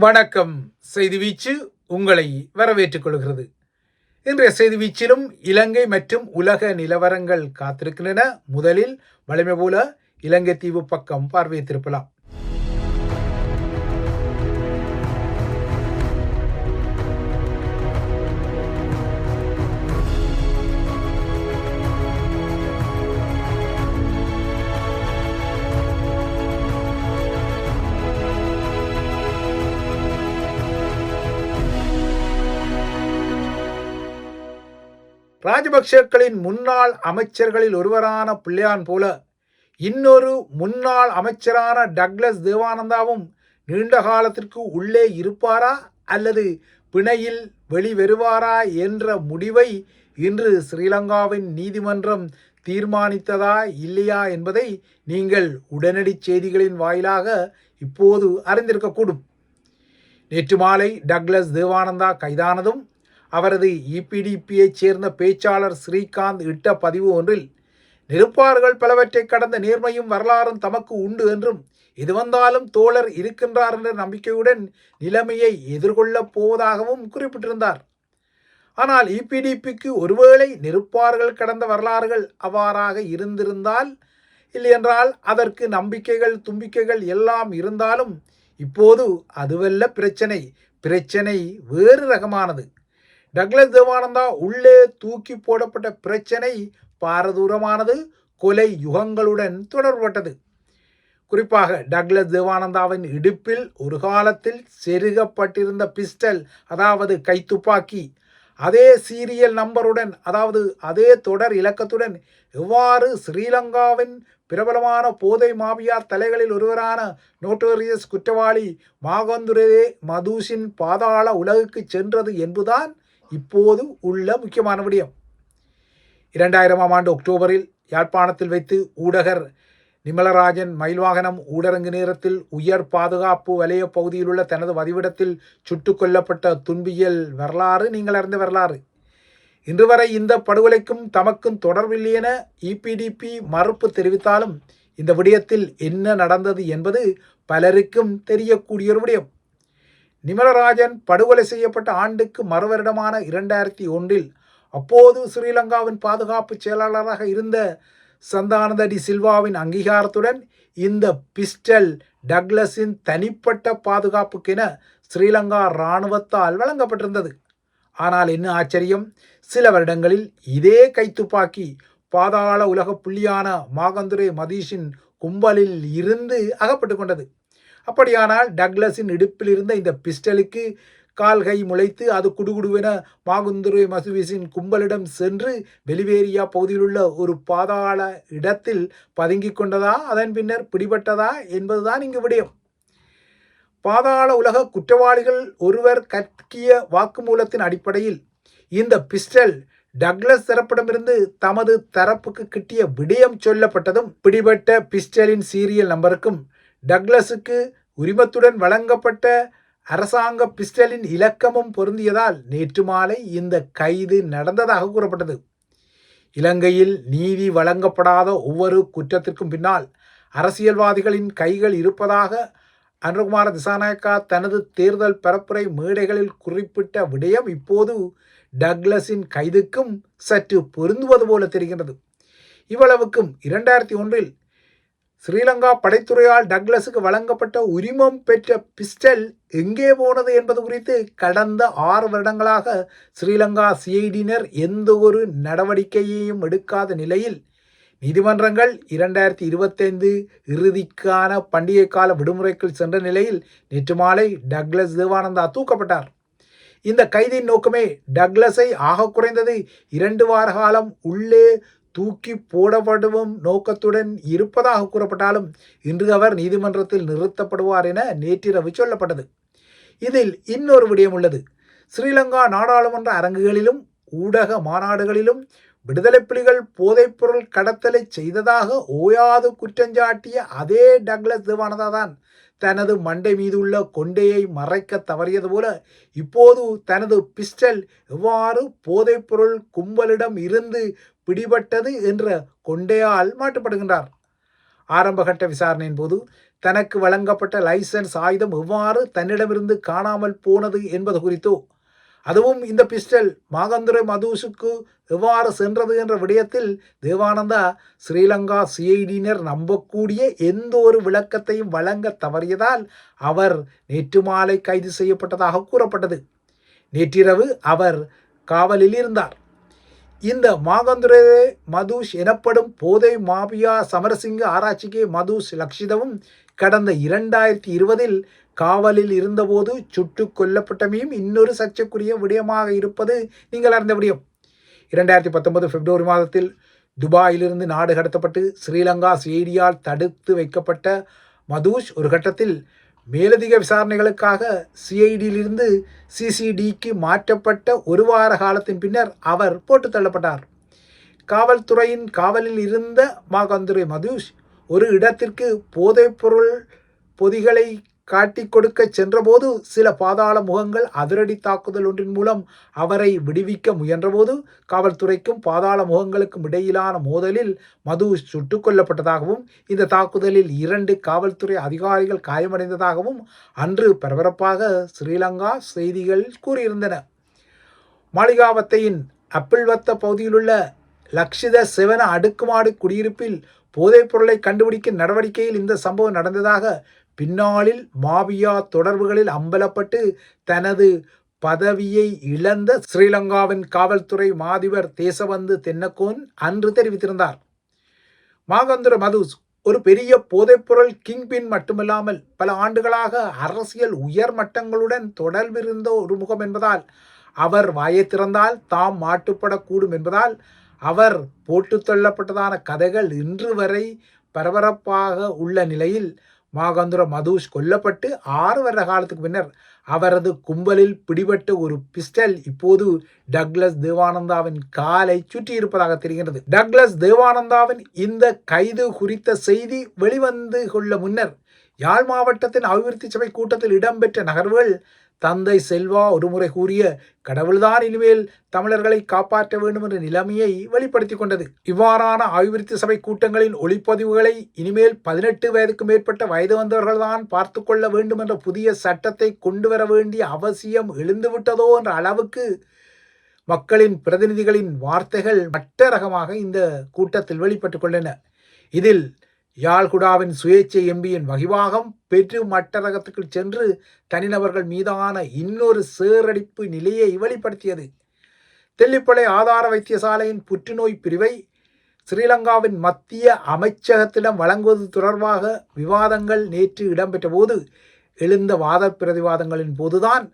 வணக்கம். செய்தி வீச்சு உங்களை வரவேற்றுக் கொள்கிறது. இன்றைய செய்தி வீச்சிலும் இலங்கை மற்றும் உலக நிலவரங்கள் காத்திருக்கின்றன. முதலில் வலிமை போல இலங்கை தீவு பக்கம் பார்வையை ராஜபக்சேக்களின் முன்னாள் அமைச்சர்களில் ஒருவரான பிள்ளையான் போல இன்னொரு முன்னாள் அமைச்சரான டக்ளஸ் தேவானந்தாவும் நீண்ட காலத்திற்கு உள்ளே இருப்பாரா அல்லது பிணையில் வெளிவருவாரா என்ற முடிவை இன்று ஸ்ரீலங்காவின் நீதிமன்றம் தீர்மானித்ததா இல்லையா என்பதை நீங்கள் உடனடி செய்திகளின் வாயிலாக இப்போது அறிந்திருக்கக்கூடும். நேற்று மாலை டக்ளஸ் தேவானந்தா கைதானதும் அவரது இபிடிபியைச் சேர்ந்த பேச்சாளர் ஸ்ரீகாந்த் இட்ட பதிவு ஒன்றில் நிருப்பார்கள் பலவற்றை கடந்த நேர்மையும் வரலாறும் தமக்கு உண்டு என்றும் எது வந்தாலும் தோழர் இருக்கின்றார் என்ற நம்பிக்கையுடன் நிலைமையை எதிர்கொள்ளப் போவதாகவும் குறிப்பிட்டிருந்தார். ஆனால் இபிடிபிக்கு ஒருவேளை நெருப்பார்கள் கடந்த வரலாறுகள் அவ்வாறாக இருந்திருந்தால் இல்லையென்றால் அதற்கு நம்பிக்கைகள் தும்பிக்கைகள் எல்லாம் இருந்தாலும் இப்போது அதுவல்ல பிரச்சனை. பிரச்சனை வேறு ரகமானது. டக்ளஸ் தேவானந்தா உள்ளே தூக்கி போடப்பட்ட பிரச்சனை பாரதூரமானது கொலை யுகங்களுடன் தொடர்பட்டது குறிப்பாக டக்ளஸ் தேவானந்தாவின் இடுப்பில் ஒரு காலத்தில் செருகப்பட்டிருந்த பிஸ்டல் அதாவது கைத்துப்பாக்கி அதே சீரியல் நம்பருடன் அதாவது அதே தொடர் இலக்கத்துடன் எவ்வாறு ஸ்ரீலங்காவின் பிரபலமான போதை மாபியா தலைகளில் ஒருவரான நோட்டோரியஸ் குற்றவாளி மாகந்துரே மதுஷின் பாதாள உலகுக்கு சென்றது என்பதுதான் இப்போது உள்ள முக்கியமான விடயம். இரண்டாயிரமாம் ஆண்டு அக்டோபரில் யாழ்ப்பாணத்தில் வைத்து ஊடகர் நிமலராஜன் மயில்வாகனம் ஊடரங்கு நேரத்தில் உயர் பாதுகாப்பு வலய பகுதியில் உள்ள தனது வதிவிடத்தில் சுட்டுக் கொல்லப்பட்ட துன்பியல் வரலாறு நீங்கள் அறிந்த வரலாறு. இன்று வரை இந்த படுகொலைக்கும் தமக்கும் தொடர்பில்லை என இபிடிபி மறுப்பு தெரிவித்தாலும் இந்த விடயத்தில் என்ன நடந்தது என்பது பலருக்கும் தெரியக்கூடிய ஒரு விடயம். நிமலராஜன் படுகொலை செய்யப்பட்ட ஆண்டுக்கு மறுவருடமான இரண்டாயிரத்தி ஒன்றில் அப்போது ஸ்ரீலங்காவின் பாதுகாப்பு செயலாளராக இருந்த சந்தானந்த டி சில்வாவின் அங்கீகாரத்துடன் இந்த பிஸ்டல் டக்ளஸின் தனிப்பட்ட பாதுகாப்புக்கென ஸ்ரீலங்கா இராணுவத்தால் வழங்கப்பட்டிருந்தது. ஆனால் என்ன ஆச்சரியம்? சில வருடங்களில் இதே கைத்துப்பாக்கி பாதாள உலக புள்ளியான மாகந்துரை மதீஷின் கும்பலில் இருந்து அகப்பட்டு கொண்டது. அப்படியானால் டக்ளஸின் இடுப்பில் இருந்த இந்த பிஸ்டலுக்கு கால் கை முளைத்து அது குடுகுடுவென மாகுந்துரை மசுவிஸின் கும்பலிடம் சென்று வெளிவேரியா பகுதியிலுள்ள ஒரு பாதாள இடத்தில் பதுங்கிக் கொண்டதா? அதன் பின்னர் பிடிபட்டதா? என்பதுதான் இங்கு விடயம். பாதாள உலக குற்றவாளிகள் ஒருவர் கற்கிய வாக்குமூலத்தின் அடிப்படையில் இந்த பிஸ்டல் டக்ளஸ் தரப்பிடமிருந்து தமது தரப்புக்கு கிட்டிய விடயம் சொல்லப்பட்டதும் பிடிபட்ட பிஸ்டலின் சீரியல் நம்பருக்கும் டக்ளஸுக்கு உரிமத்துடன் வழங்கப்பட்ட அரசாங்க பிஸ்டலின் இலக்கமும் பொருந்தியதால் நேற்று மாலை இந்த கைது நடந்ததாக கூறப்பட்டது. இலங்கையில் நீதி வழங்கப்படாத ஒவ்வொரு குற்றத்திற்கும் பின்னால் அரசியல்வாதிகளின் கைகள் இருப்பதாக அனுகுமார திசாநாயக்கா தனது தேர்தல் பரப்புரை மேடைகளில் குறிப்பிட்ட விடயம் இப்போது டக்ளஸின் கைதுக்கும் சற்று பொருந்துவது போல தெரிகிறது இவ்வளவுக்கும் இரண்டாயிரத்தி ஒன்றில் ஸ்ரீலங்கா படைத்துறையால் டக்ளஸுக்கு வழங்கப்பட்ட உரிமம் பெற்ற பிஸ்டல் எங்கே போனது என்பது குறித்து கடந்த ஆறு வருடங்களாக ஸ்ரீலங்கா சிஐடியினர் எந்த ஒரு நடவடிக்கையையும் எடுக்காத நிலையில் நீதிமன்றங்கள் இரண்டாயிரத்தி இருபத்தைந்து இறுதிக்கான பண்டிகை கால விடுமுறைக்குள் சென்ற நிலையில் நேற்று மாலை டக்ளஸ் தேவானந்தா தூக்கப்பட்டார். இந்த கைதியின் நோக்கமே டக்ளஸை ஆக குறைந்தது இரண்டு வார காலம் உள்ளே தூக்கி போடப்படவும் நோக்கத்துடன் இருப்பதாக கூறப்பட்டாலும் இன்று அவர் நீதிமன்றத்தில் நிறுத்தப்படுவார் என நேற்றிரவு சொல்லப்பட்டது. இதில் இன்னொரு விடயம் உள்ளது. ஸ்ரீலங்கா நாடாளுமன்ற அரங்குகளிலும் ஊடக மாநாடுகளிலும் விடுதலை புலிகள் போதைப்பொருள் கடத்தலை செய்ததாக ஓயாது குற்றஞ்சாட்டிய அதே டக்ளஸ் தேவானதா தான் தனது மண்டை மீது உள்ள கொண்டையை மறைக்க தவறியது போல இப்போது தனது பிஸ்டல் எவ்வாறு போதைப்பொருள் கும்பலிடம் இருந்து பிடிபட்டது என்ற கொண்டையால் மாட்டுப்படுகின்றார் ஆரம்பகட்ட விசாரணையின் போது தனக்கு வழங்கப்பட்ட லைசன்ஸ் ஆயுதம் எவ்வாறு தன்னிடமிருந்து காணாமல் போனது என்பது குறித்தோ அதுவும் இந்த பிஸ்டல் மாகந்துரை மதுசுக்கு எவ்வாறு சென்றது என்ற விடயத்தில் தேவானந்தா ஸ்ரீலங்கா சிஐடியினர் நம்பக்கூடிய எந்த ஒரு விளக்கத்தையும் வழங்க தவறியதால் அவர் நேற்று மாலை கைது செய்யப்பட்டதாக கூறப்பட்டது. நேற்றிரவு அவர் காவலில் இருந்தார். இந்த மாகந்துரே மதுஷ் எனப்படும் போதை மாபியா சமரசிங்க ஆராய்ச்சிக்கு மதுஷ் லக்ஷிதவும் கடந்த இரண்டாயிரத்தி இருபதில் காவலில் இருந்தபோது சுட்டு கொல்லப்பட்டமையும் இன்னொரு சர்ச்சைக்குரிய விடயமாக இருப்பது நீங்கள் அறிந்த விடயம். இரண்டாயிரத்தி பத்தொன்பது பிப்ரவரி மாதத்தில் துபாயிலிருந்து நாடு கடத்தப்பட்டு ஸ்ரீலங்கா சிஐடியால் தடுத்து வைக்கப்பட்ட மதூஷ் ஒரு கட்டத்தில் மேலதிக விசாரணைகளுக்காக சிஐடியிலிருந்து சிசிடிக்கு மாற்றப்பட்ட ஒரு வார காலத்தின் பின்னர் அவர் போட்டு தள்ளப்பட்டார். காவல்துறையின் காவலில் இருந்த மாகந்துரை மதுஷ் ஒரு இடத்திற்கு போதைப்பொருள் பொதிகளை காட்டி கொடுக்க சென்றபோது சில பாதாள முகங்கள் அதிரடி தாக்குதல் ஒன்றின் மூலம் அவரை விடுவிக்க முயன்றபோது காவல்துறைக்கும் பாதாள முகங்களுக்கும் இடையிலான மோதலில் மது சுட்டுக் கொல்லப்பட்டதாகவும் இந்த தாக்குதலில் இரண்டு காவல்துறை அதிகாரிகள் காயமடைந்ததாகவும் அன்று பரபரப்பாக ஸ்ரீலங்கா செய்திகள் கூறியிருந்தன. மாளிகாவத்தையின் அப்பிள்வத்த பகுதியிலுள்ள லக்ஷித சிவன அடுக்குமாடு குடியிருப்பில் போதைப் பொருளை கண்டுபிடிக்கும் நடவடிக்கையில் இந்த சம்பவம் நடந்ததாக பின்னாளில் மாபியா தொடர்புகளில் அம்பலப்பட்டு தனது பதவியை இழந்த ஸ்ரீலங்காவின் காவல்துறை மாதிபர் தேசபந்து தென்னக்கோன் அன்று தெரிவித்திருந்தார். மாகந்துர மதுஸ் ஒரு பெரிய போதைப்பொருள் கிங்பின் மட்டுமில்லாமல் பல ஆண்டுகளாக அரசியல் உயர் மட்டங்களுடன் தொடர்பிருந்த ஒரு முகம் என்பதால் அவர் வாயை திறந்தால் தாம் மாட்டுப்படக்கூடும் என்பதால் அவர் போட்டுத் தள்ளப்பட்டதான கதைகள் இன்று வரை பரபரப்பாக உள்ள நிலையில் மாகந்துர மதுஷ் கொல்லப்பட்டு ஆறு வருட காலத்துக்கு பின்னர் அவரது கும்பலில் பிடிபட்ட ஒரு பிஸ்டல் இப்போது டக்ளஸ் தேவானந்தாவின் காலை சுற்றி இருப்பதாக தெரிகிறது டக்ளஸ் தேவானந்தாவின் இந்த கைது குறித்த செய்தி வெளிவந்து கொள்ள முன்னர் யாழ் மாவட்டத்தின் அபிவிருத்தி சபை கூட்டத்தில் இடம்பெற்ற நகர்வுகள் தந்தை செல்வா ஒருமுறை கூறிய கடவுள்தான் இனிமேல் தமிழர்களை காப்பாற்ற வேண்டும் என்ற நிலைமையை வெளிப்படுத்தி கொண்டது. இவ்வாறான அபிவிருத்தி சபை கூட்டங்களின் ஒளிப்பதிவுகளை இனிமேல் பதினெட்டு வயதுக்கு மேற்பட்ட வயது வந்தவர்கள்தான் பார்த்து கொள்ள வேண்டும் என்ற புதிய சட்டத்தை கொண்டு வர வேண்டிய அவசியம் எழுந்துவிட்டதோ என்ற அளவுக்கு மக்களின் பிரதிநிதிகளின் வார்த்தைகள் மற்ற ரகமாக இந்த கூட்டத்தில் வெளிப்பட்டுக் கொண்டன. இதில் யாழ்குடாவின் சுயேட்சை எம்பியின் வகிவாகம் பெற்று மட்டரகத்துக்குள் சென்று தனிநபர்கள் மீதான இன்னொரு சேரடிப்பு நிலையை வெளிப்படுத்தியது. தெல்லிப்பளை ஆதார வைத்தியசாலையின் புற்றுநோய் பிரிவை ஸ்ரீலங்காவின் மத்திய அமைச்சகத்திடம் வழங்குவது தொடர்பாக விவாதங்கள் நேற்று இடம்பெற்ற போது எழுந்த வாத பிரதிவாதங்களின் போதுதான்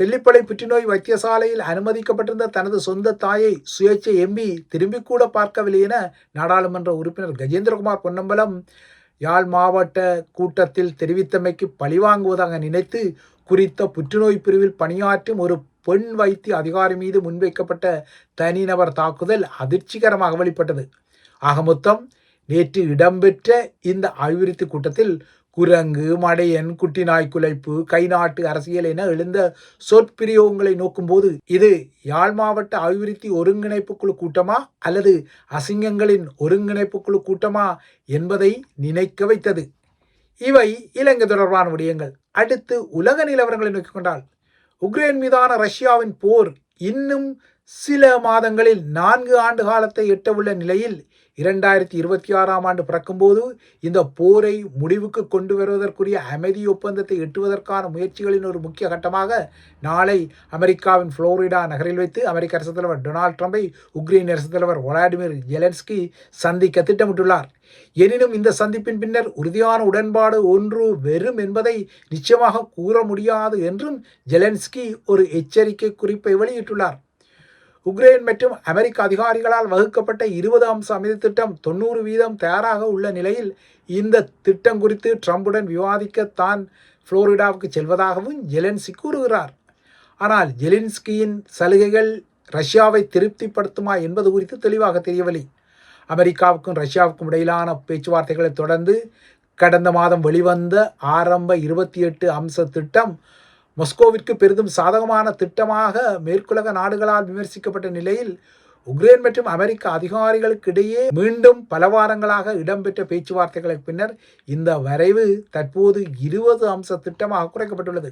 தெல்லிப்பளை புற்றுநோய் வைத்தியசாலையில் அனுமதிக்கப்பட்டிருந்த தனது சொந்த தாயை சுயேட்சை எம்பி திரும்பி கூட பார்க்கவில்லை என நாடாளுமன்ற உறுப்பினர் கஜேந்திரகுமார் பொன்னம்பலம் யாழ் மாவட்ட கூட்டத்தில் தெரிவித்தமைக்கு பழிவாங்குவதாக நினைத்து குறித்த புற்றுநோய் பிரிவில் பணியாற்றும் ஒரு பெண் வைத்திய அதிகாரி மீது முன்வைக்கப்பட்ட தனிநபர் தாக்குதல் அதிர்ச்சிகரமாக வெளிப்பட்டது. ஆக மொத்தம் நேற்று இடம்பெற்ற இந்த அபிவிருத்தி கூட்டத்தில் குரங்கு மடையன் குட்டி நாய் குலைப்பு கை நாட்டு அரசியல் என எழுந்த சொற்பிரியோகங்களை நோக்கும்போது இது யாழ் மாவட்ட அபிவிருத்தி ஒருங்கிணைப்பு குழு கூட்டமா அல்லது அசிங்கங்களின் ஒருங்கிணைப்பு குழு கூட்டமா என்பதை நினைக்க வைத்தது. இவை இலங்கை தொடர்பான விடயங்கள். அடுத்து உலக நிலவரங்களை நோக்கிக் கொண்டால் உக்ரைன் மீதான ரஷ்யாவின் போர் இன்னும் சில மாதங்களில் நான்கு ஆண்டு காலத்தை எட்டவுள்ள நிலையில் இரண்டாயிரத்தி இருபத்தி ஆறாம் ஆண்டு பிறக்கும்போது இந்த போரை முடிவுக்கு கொண்டு வருவதற்குரிய அமைதி ஒப்பந்தத்தை எட்டுவதற்கான முயற்சிகளின் ஒரு முக்கிய கட்டமாக நாளை அமெரிக்காவின் புளோரிடா நகரில் வைத்து அமெரிக்க அரசுத் தலைவர் டொனால்ட் ட்ரம்பை உக்ரைன் அரசுத் தலைவர் விளாடிமிர் ஜெலன்ஸ்கி சந்திக்க திட்டமிட்டுள்ளார். எனினும் இந்த சந்திப்பின் பின்னர் உறுதியான உடன்பாடு ஒன்று வெறும் என்பதை நிச்சயமாக கூற முடியாது என்றும் ஜெலன்ஸ்கி ஒரு எச்சரிக்கை குறிப்பை வெளியிட்டுள்ளார். உக்ரைன் மற்றும் அமெரிக்க அதிகாரிகளால் வகுக்கப்பட்ட இருபது அம்ச அமைதி திட்டம் தொண்ணூறு வீதம் தயாராக உள்ள நிலையில் இந்த திட்டம் குறித்து ட்ரம்புடன் விவாதிக்க தான் புளோரிடாவுக்கு செல்வதாகவும் ஜெலன்சி கூறுகிறார். ஆனால் ஜெலின்ஸ்கியின் சலுகைகள் ரஷ்யாவை திருப்திப்படுத்துமா என்பது குறித்து தெளிவாக தெரியவில்லை. அமெரிக்காவுக்கும் ரஷ்யாவுக்கும் இடையிலான பேச்சுவார்த்தைகளை தொடர்ந்து கடந்த மாதம் வெளிவந்த ஆரம்ப இருபத்தி எட்டு அம்ச திட்டம் மொஸ்கோவிற்கு பெரிதும் சாதகமான திட்டமாக மேற்குலக நாடுகளால் விமர்சிக்கப்பட்ட நிலையில் உக்ரைன் மற்றும் அமெரிக்க அதிகாரிகளுக்கு இடையே மீண்டும் பல வாரங்களாக இடம்பெற்ற பேச்சுவார்த்தைகளுக்கு பின்னர் இந்த வரைவு தற்போது இருபது அம்ச திட்டமாக குறைக்கப்பட்டுள்ளது.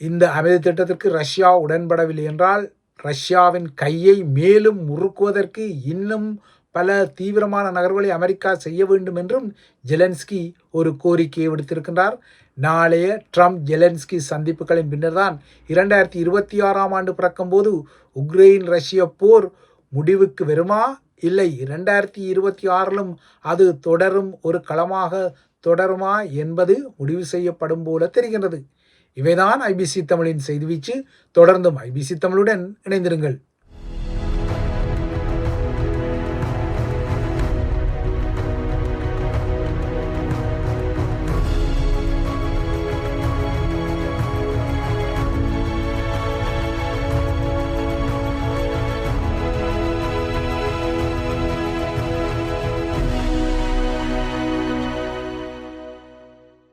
இந்த அமைதி திட்டத்திற்கு ரஷ்யா உடன்படவில்லை என்றால் ரஷ்யாவின் கையை மேலும் முறுக்குவதற்கு இன்னும் பல தீவிரமான நகர்வுகளை அமெரிக்கா செய்ய வேண்டும் என்றும் ஜெலன்ஸ்கி ஒரு கோரிக்கையை விடுத்திருக்கின்றார். நாளைய ட்ரம்ப் ஜெலன்ஸ்கி சந்திப்புகளின் பின்னர்தான் இரண்டாயிரத்தி இருபத்தி ஆறாம் ஆண்டு பிறக்கும்போது உக்ரைன் ரஷ்ய போர் முடிவுக்கு வருமா? இல்லை இரண்டாயிரத்தி இருபத்தி ஆறிலும் அது தொடரும் ஒரு களமாக தொடருமா என்பது முடிவு செய்யப்படும் போல தெரிகின்றது. இவைதான் ஐபிசி தமிழின் செய்தி வீச்சு. தொடர்ந்தும் ஐபிசி தமிழுடன் இணைந்திருங்கள்.